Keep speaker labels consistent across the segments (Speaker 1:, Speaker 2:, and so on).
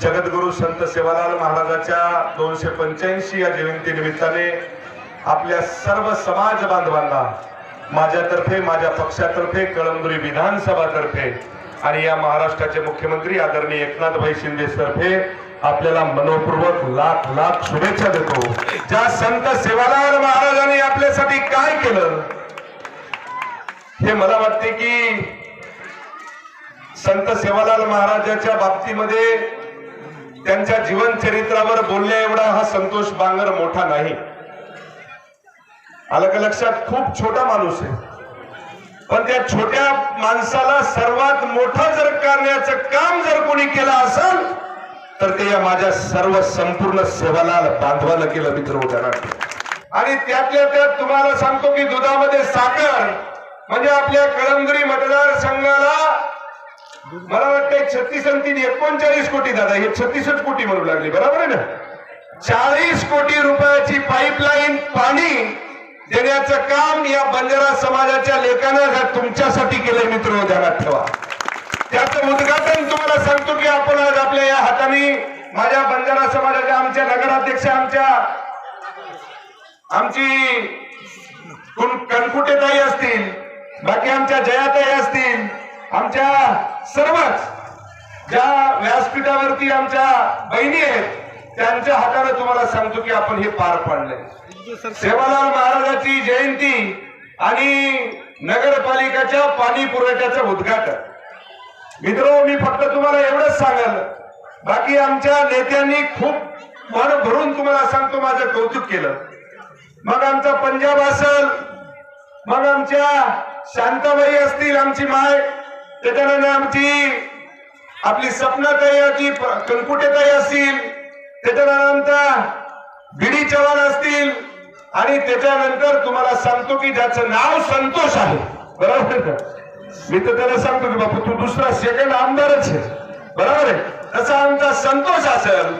Speaker 1: जगद्गुरु संत सेवालाल महाराजाच्या दोनशे पंच्याऐंशी या जयंती निमित्ताने आपल्या सर्व समाज बांधवांना माझ्यातर्फे माझ्या पक्षातर्फे कळमदुरी विधानसभातर्फे आणि या महाराष्ट्राचे मुख्यमंत्री आदरणीय एकनाथभाई शिंदे तर्फे आपल्याला मनोपूर्वक लाख लाख शुभेच्छा देतो. ज्या संत सेवालाल महाराजांनी आपल्यासाठी काय केलं हे मला वाटते की संत सेवालाल महाराजाच्या बाबतीमध्ये त्यांच्या जीवन चरित्रावर बोलण्या एवढा हा संतोष बांगर मोठा नाही. आलं का लक्षात? खूप छोटा माणूस आहे. पण त्या छोट्या माणसाला सर्वात मोठं जर करण्याचं काम जर कोणी केलं असेल तर ते या माझ्या सर्व संपूर्ण सेवाला बांधवानं केलं मित्र उदाहरण. आणि त्यातल्या त्यात तुम्हाला सांगतो की दुधामध्ये साखर म्हणजे आपल्या कळमनुरी मतदारसंघाला मला वाटतं छत्तीस आणि तीन एकोणचाळीस कोटी दादा हे छत्तीसच कोटी म्हणू लागली बरोबर आहे ना? चाळीस कोटी रुपयाची पाईपलाईन पाणी देण्याचं काम या बंजारा समाजाच्या लेखानं तुमच्यासाठी केलंय मित्र ध्यानात ठेवा. त्याचं उद्घाटन तुम्हाला सांगतो की आपण आज आपल्या या हाताने माझ्या बंजारा समाजाच्या आमच्या नगराध्यक्ष आमच्या आमची कणकुटेताई असतील बाकी आमच्या जयाताई असतील आमच्या सर्वच ज्या व्यासपीठावरती आमच्या बहिणी आहेत त्यांच्या हाताने तुम्हाला सांगतो की आपण हे पार पाडलंय. सेवालाल महाराजाची जयंती आणि नगरपालिकाच्या पाणी पुरवठ्याचं उद्घाटन. मित्र मी फक्त तुम्हाला एवढंच सांगाल. बाकी आमच्या नेत्यांनी खूप मन भरून तुम्हाला सांगतो माझं कौतुक केलं. मग आमचा पंजाब असल मग आमच्या शांताबाई असतील आमची माय त्याच्यानंतर आमची आपली सपनाताई कणकुटेताई असतील. त्याच्यानंतर आमचा बिडी चव्हाण असतील. आणि त्याच्यानंतर तुम्हाला सांगतो की ज्याचं नाव संतोष आहे. बरोबर आहे मी तर त्याला सांगतो की बापू तू दुसरा सेकंड आमदारच आहे. बरोबर आहे? तसा आमचा संतोष असेल.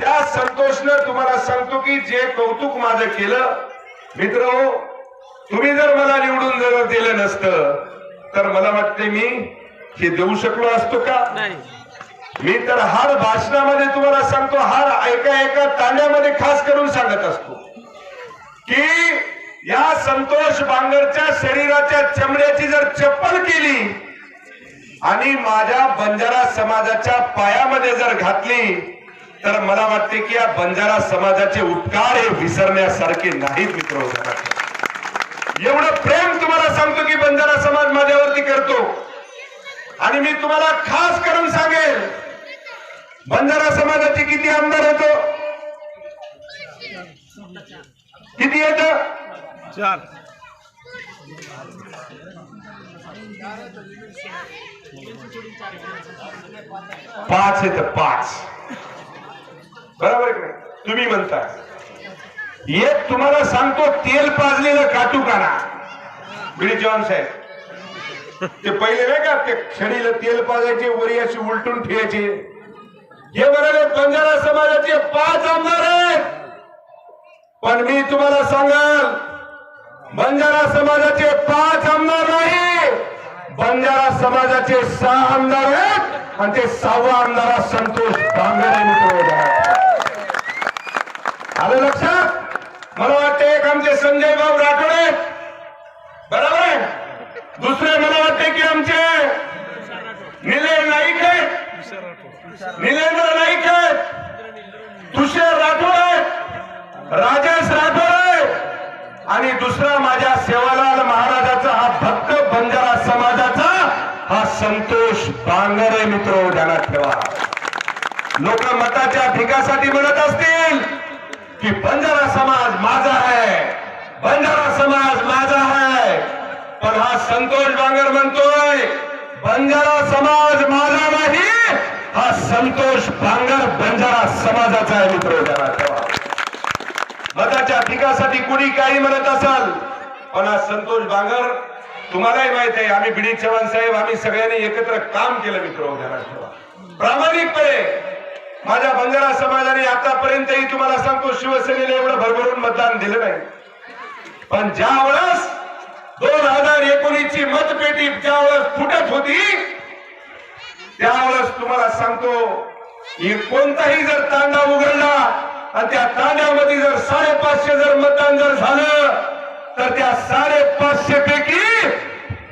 Speaker 1: त्या संतोषनं तुम्हाला सांगतो की जे कौतुक माझं केलं मित्र तुम्ही जर मला निवडून जर दिलं नसतं तर मला वाटते मी हे देऊ शकलो असतो का? मी तर हर भाषणामध्ये तुम्हाला सांगतो हर एका एका तांड्यामध्ये खास करून सांगत असतो की या संतोष बांगरच्या शरीराच्या चमड्याची जर चप्पल केली आणि माझ्या बंजारा समाजाच्या पायामध्ये जर घातली तर मला वाटते की या बंजारा समाजाचे उपकार हे विसरण्यासारखे नाहीत मित्र एवढं प्रेम तुम्हाला सांगतो की बंजारा समाज माझ्यावरती करतो. आणि मी तुम्हाला खास करून सांगेल बंजारा समाजाचे किती आमदार होतो? किती येत
Speaker 2: चार.
Speaker 1: पाच येत पाच. बरोबर? तुम्ही म्हणता एक तुम्हाला सांगतो तेल पाजलेलं काटू काना बिडी जॉन साहेब. ते पहिले नाही का ते खडीला तेल पाजायचे वरी अशी उलटून ठेवायचे हे म्हणाले बंजारा समाजाचे पाच आमदार आहेत. पण मी तुम्हाला सांगाल बंजारा समाजाचे पाच आमदार नाही. बंजारा समाजाचे सहा आमदार आहेत आणि ते सहावा आमदार संतोष बांगरे मित्र आलं लक्षात मला वाटतं एक आमचे संजय भाऊ राठोडे. बरोबर आहे? दुसरे मला वाटते की आमचे निलेश नाईक आहेत. निलेंद्र नाईक आहेत. तुषार राठोड आहेत. राजेश राठोड आहे आणि दुसरा माझ्या सेवालाल महाराजाचा हा भक्त बंजारा समाजाचा हा संतोष बांगरे मित्र ध्यानात ठेवा. लोक मताच्या भिकासाठी म्हणत असतील की बंजारा समाज माझा आहे बंजारा समाज माझा आहे पण हा संतोष बांगर म्हणतोय बंजारा समाज माझा नाही. हा संतोष बांगर बंजारा समाजाचा आहे मित्र ठेवा मताच्या पिकासाठी कुणी काही म्हणत असाल पण हा संतोष बांगर तुम्हालाही माहीत आहे आम्ही बिडी चव्हाण साहेब आम्ही सगळ्यांनी एकत्र काम केलं मित्र ठेवा प्रामाणिकपणे माझ्या बंजारा समाजाने आतापर्यंतही तुम्हाला सांगतो शिवसेनेला एवढं भरभरून मतदान दिलं नाही. पण ज्या वेळेस दोन हजार एकोणीस ची मतपेटी ज्यावेळेस फुटत होती त्यावेळेस तुम्हाला सांगतो की कोणताही जर तांडा उघडला आणि त्या तांड्यामध्ये जर साडेपाचशे जर मतदान जर झालं तर त्या साडेपाचशे पैकी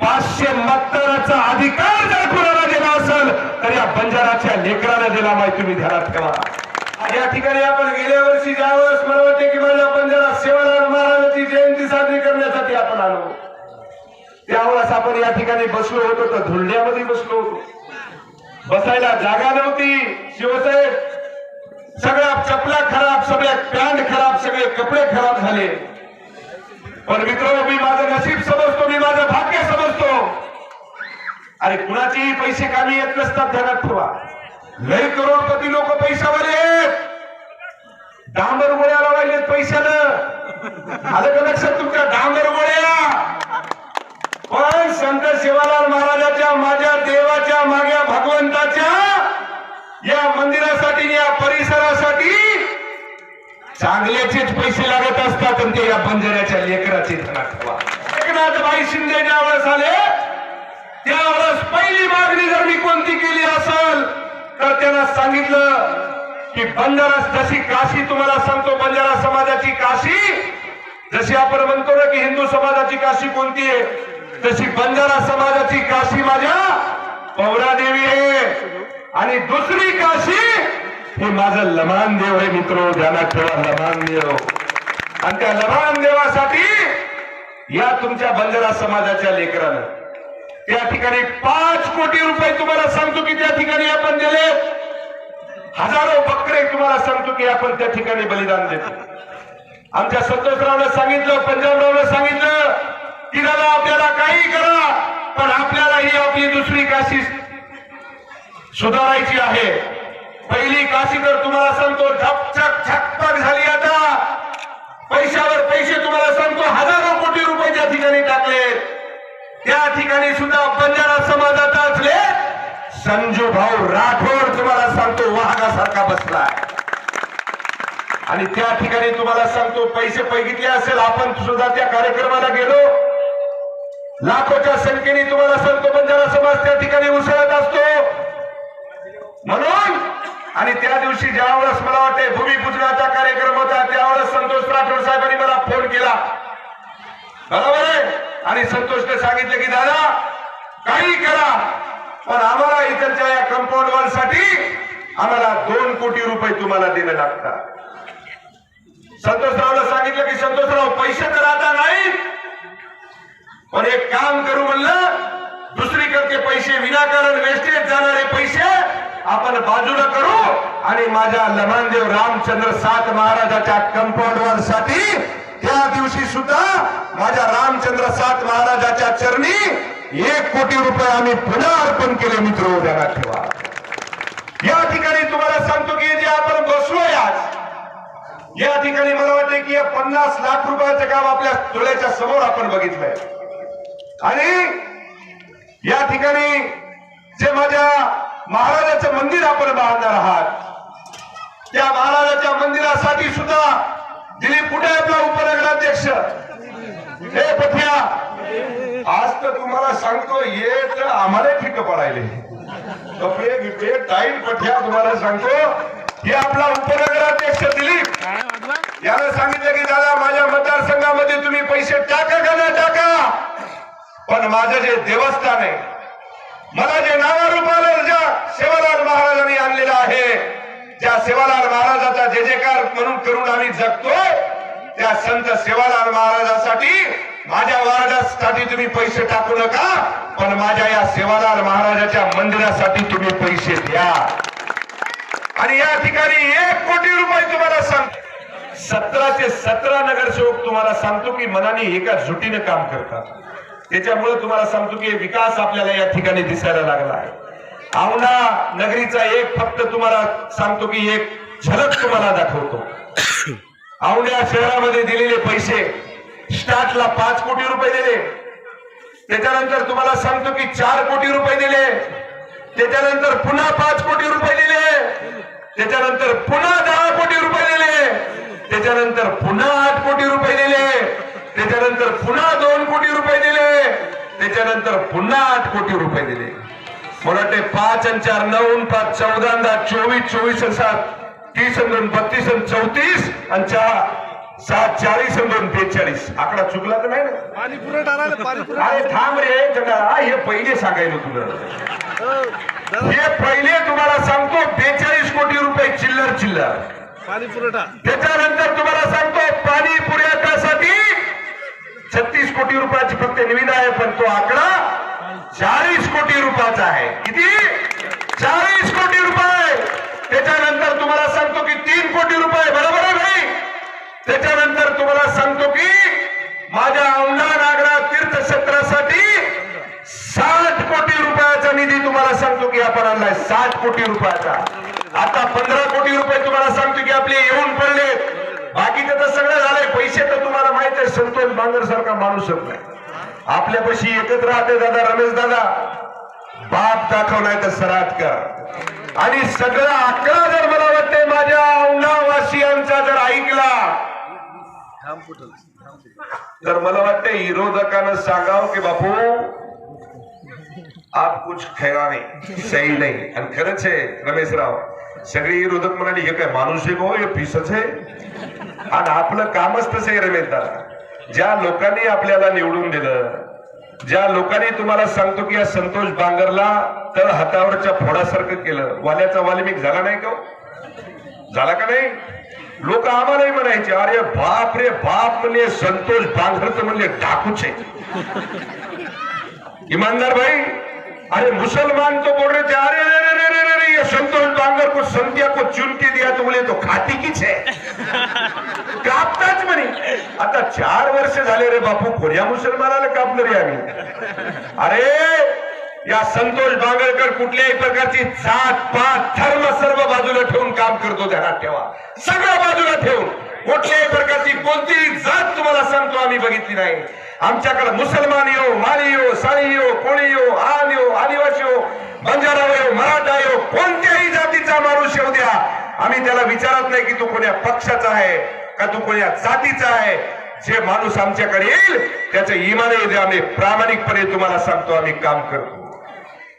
Speaker 1: पाचशे मतदानाचा अधिकार जर कुणाला दिला असेल तर या बंजाराच्या लेकराला दिला माहिती तुम्ही ध्यानात ठेवा. या ठिकाणी आपण गेल्या वर्षी ज्यावेळेस मला वाटते की माझ्या बंजारा सेवालाल महाराजांची जयंती साजरी करण्यासाठी आपण आलो. त्यावेळेस आपण या ठिकाणी बसलो होतो तर धुळण्यामध्ये बसलो होतो. बसायला जागा नव्हती. शिवसाहेब सगळ्या चपला खराब सगळ्या पॅन्ट खराब सगळे कपडे खराब झाले. पण मित्र मी माझं नशीब समजतो मी माझं भाग्य समजतो. अरे कुणाचेही पैसे कामी येत नसतात ध्यानात ठेवा. लय करोडपती लोक पैशावाले डांबर गोळ्या वाहिलेत पैशानं. आलं का लक्षात तुमच्या डांबर गोळ्या पण संत शिवालाल महाराजाच्या माझ्या देवाच्या माग्या भगवंताच्या या मंदिरासाठी या परिसरासाठी चांगल्याचेच पैसे लागत असतात आणि ते या बंजाऱ्याच्या लेकराचे ठेवा. एकनाथबाई शिंदे ज्यावेळेस आले त्यावेळेस पहिली मागणी जर मी कोणती केली असेल तर त्यांना सांगितलं की बंजारा जशी काशी तुम्हाला सांगतो बंजारा समाजाची काशी जशी आपण म्हणतो ना की हिंदू समाजाची काशी कोणती आहे तशी बंजारा समाजाची काशी माझ्या पौरादेवी आहे. आणि दुसरी काशी हे माझं लमान देव आहे मित्र ध्यानात ठेवा लमान देव. आणि त्या लमान देवासाठी या तुमच्या बंजारा समाजाच्या लेकरानं त्या ठिकाणी पाच कोटी रुपये तुम्हाला सांगतो की त्या ठिकाणी आपण दिले. हजारो बकरे तुम्हाला सांगतो की आपण त्या ठिकाणी बलिदान देतो. आमच्या संतोषरावनं सांगितलं पंजाबरावनं सांगितलं तिघाला आपल्याला काही करा पण आपल्याला ही आपली दुसरी काशी सुधारायची आहे. पहिली काशी तर तुम्हाला सांगतो झपचक झकपक झाली आता. पैशावर पैसे तुम्हाला सांगतो हजारो कोटी रुपये त्या ठिकाणी टाकले त्या ठिकाणी सुद्धा बंजारा समाजात असले संजू भाऊ राठोड तुम्हाला सांगतो वाहनासारखा बसला आणि त्या ठिकाणी तुम्हाला सांगतो पैसे पैगितले असेल आपण सुद्धा त्या कार्यक्रमाला गेलो. लाखोच्या संख्येने तुम्हाला सांगतो बंजारा समाज त्या ठिकाणी उसळत असतो. म्हणून आणि त्या दिवशी ज्यावेळेस मला वाटते भूमिपूजनाचा कार्यक्रम होता त्यावेळेस संतोष राठोड साहेबांनी मला फोन केला. बरोबर आहे? आणि संतोषने सांगितलं की दादा काही करा पण आम्हाला इथलच्या या कंपाऊंड वॉलसाठी आम्हाला दोन कोटी रुपये तुम्हाला देणं लागतात. संतोषरावला सांगितलं की संतोषराव पैसे तर आता नाही पण एक काम करू म्हणलं दुसरीकडचे पैसे विनाकारण वेस्टेज जाणारे पैसे आपण बाजूला करू आणि माझ्या लमानदेव रामचंद्र सात महाराजाच्या कंपाऊंडसाठी त्या दिवशी सुद्धा माझ्या रामचंद्र सात महाराजाच्या चरणी एक कोटी रुपये आम्ही पुन्हा अर्पण केले मित्र उद्याला ठेवा. या ठिकाणी तुम्हाला सांगतो की जे आपण बसलोय आज या ठिकाणी मला वाटतं की या पन्नास लाख रुपयाचं काम आपल्या डोळ्याच्या समोर आपण बघितलंय. आणि या ठिकाणी जे माझ्या महाराजाचं मंदिर आपण बांधणार आहात त्या महाराजाच्या मंदिरासाठी सुद्धा दिलीप कुठे आपला उपनगराध्यक्ष? हे पठ्या आज तर तुम्हाला सांगतो ये तर आम्हाला फिक पडायले. कपडे टाईट पठ्या तुम्हाला सांगतो हे आपला उपनगराध्यक्ष दिलीप. यानं सांगितलं की दादा माझ्या मतदारसंघामध्ये तुम्ही पैसे टाका का ना टाका? पण माझं जे देवस्थान आहे मला जे नावारूपाला ज्या सेवालाल महाराजांनी आणलेलं आहे त्या सेवालाल महाराजाचा जे जेकार म्हणून करून आम्ही जगतोय त्या संत सेवालाल महाराजासाठी माझ्या महाराजासाठी तुम्ही पैसे टाकू नका पण माझ्या या सेवालाल महाराजाच्या मंदिरासाठी तुम्ही पैसे द्या. आणि या ठिकाणी एक कोटी रुपये तुम्हाला सांगतो सतराचे सतरा नगरसेवक तुम्हाला सांगतो की मनाने एका जुटीने काम करतात. त्याच्यामुळे तुम्हाला सांगतो की विकास आपल्याला या ठिकाणी दिसायला लागला आहे. औंढा नगरीचा एक फक्त तुम्हाला सांगतो की एक झलक तुम्हाला दाखवतो. औंढ्या शहरामध्ये दिलेले पैसे स्टार्टला पाच कोटी रुपये दिले. त्याच्यानंतर तुम्हाला सांगतो की चार कोटी रुपये दिले. त्याच्यानंतर पुन्हा पाच कोटी रुपये दिले. त्याच्यानंतर पुन्हा दहा कोटी रुपये दिले. त्याच्यानंतर पुन्हा आठ कोटी रुपये दिले. त्याच्यानंतर पुन्हा दोन कोटी रुपये दिले. त्याच्यानंतर पुन्हा आठ कोटी रुपये दिले. मला वाटते पाच आणि चार नऊ पाच चौदा दहा चोवीस चोवीस आणि सात तीस आणि दोन बत्तीस आणि चौतीस आणि चार सात चाळीस दोन बेचाळीस. आकडा चुकला तर नाही ना?
Speaker 2: पाणी पुरवठा पुरवठा
Speaker 1: अरे थांब रे हे पहिले सांगायला तुला.
Speaker 2: हो,
Speaker 1: पहिले तुम्हाला सांगतो बेचाळीस कोटी रुपये चिल्लर चिल्लर.
Speaker 2: पाणी पुरवठा
Speaker 1: त्याच्यानंतर तुम्हाला सांगतो पाणी पुरवठ्यासाठी छत्तीस कोटी रुपयाची आकडा आहे पण तो आकडा चाळीस कोटी रुपयाचा आहे. किती? चाळीस कोटी रुपये. त्याच्यानंतर तुम्हाला सांगतो की तीन कोटी रुपये. बरोबर आहे भाई? त्याच्यानंतर तुम्हाला सांगतो की माझ्या औंढा नागरा तीर्थक्षेत्रासाठी साठ कोटी रुपयाचा निधी तुम्हाला सांगतो की आपण आणलाय. साठ कोटी रुपयाचा. आता पंधरा कोटी रुपये तुम्हाला सांगतो की आपले येऊन पडले बाकीचं तर सगळं झालंय. पैसे तर तुम्हाला माहीत आहे संतोष बांगर सारखा माणूस नाही. आपल्यापाशी एकच राहते दादा रमेश दादा. बाप दाखवलाय तर सराट कर. आणि सगळा आकडा जर मला वाटते माझ्या औंढावासियांचा जर ऐकला तर मला वाटते विरोधकानं सांगावं की बापू आप कुछ खेळा नाही सही नाही. आणि खरंच आहे रमेशराव सगळे विरोधक म्हणाले हे काय माणूस आहे गो हे पिसच आहे? आणि आपलं कामच तसं आहे रमेश दादा. ज्या लोकांनी आपल्याला निवडून दिलं ज्या लोकांनी तुम्हाला सांगतो की या संतोष बांगरला तळ हातावरच्या फोडासारखं केलं. वाल्याचा वाल्मिक झाला नाही का हो? झाला का नाही? लोक आम्हालाही म्हणायचे अरे बाप रे बाप म्हणले संतोष बांगरच तर म्हणले डाकूच आहे. इमानदार भाई अरे मुसलमान तो बोल रहे थे अरे ये संतोष बांगर को संध्या को चुन के दिया तो बोले तो खाती कीच है कापताच म्हणे. आता चार वर्ष झाले रे बापू कोण्या मुसलमानाला कापलं रे आम्ही. अरे या संतोष बांगरकर कुठल्याही प्रकारची जात पात धर्म सर्व बाजूला ठेवून काम करतो ध्यानात ठेवा सगळं बाजूला ठेवून. कुठल्याही प्रकारची कोणतीही जात तुम्हाला सांगतो आम्ही बघितली नाही. आमच्याकडे मुसलमान येऊ माली येऊ साळी येऊ कोळी येऊ आल येऊ आदिवासी येऊ बंजारा येऊ मराठा येऊ कोणत्याही जातीचा माणूस येऊ द्या. आम्ही त्याला विचारत नाही की तू कोण्या पक्षाचा आहे का तू कोण्या जातीचा आहे. जे माणूस आमच्याकडे येईल त्याचं इमान येऊ द्या. आम्ही प्रामाणिकपणे तुम्हाला सांगतो आम्ही काम करतो.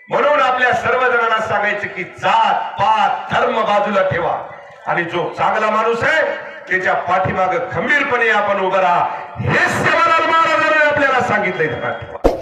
Speaker 1: म्हणून आपल्या सर्वजणांना सांगायचं की जात पात धर्म बाजूला ठेवा. आणि जो चांगला माणूस आहे त्याच्या पाठीमाग खंबीरपणे आपण उभं राहा. हे सेवालाल महाराजांनी आपल्याला सांगितलंय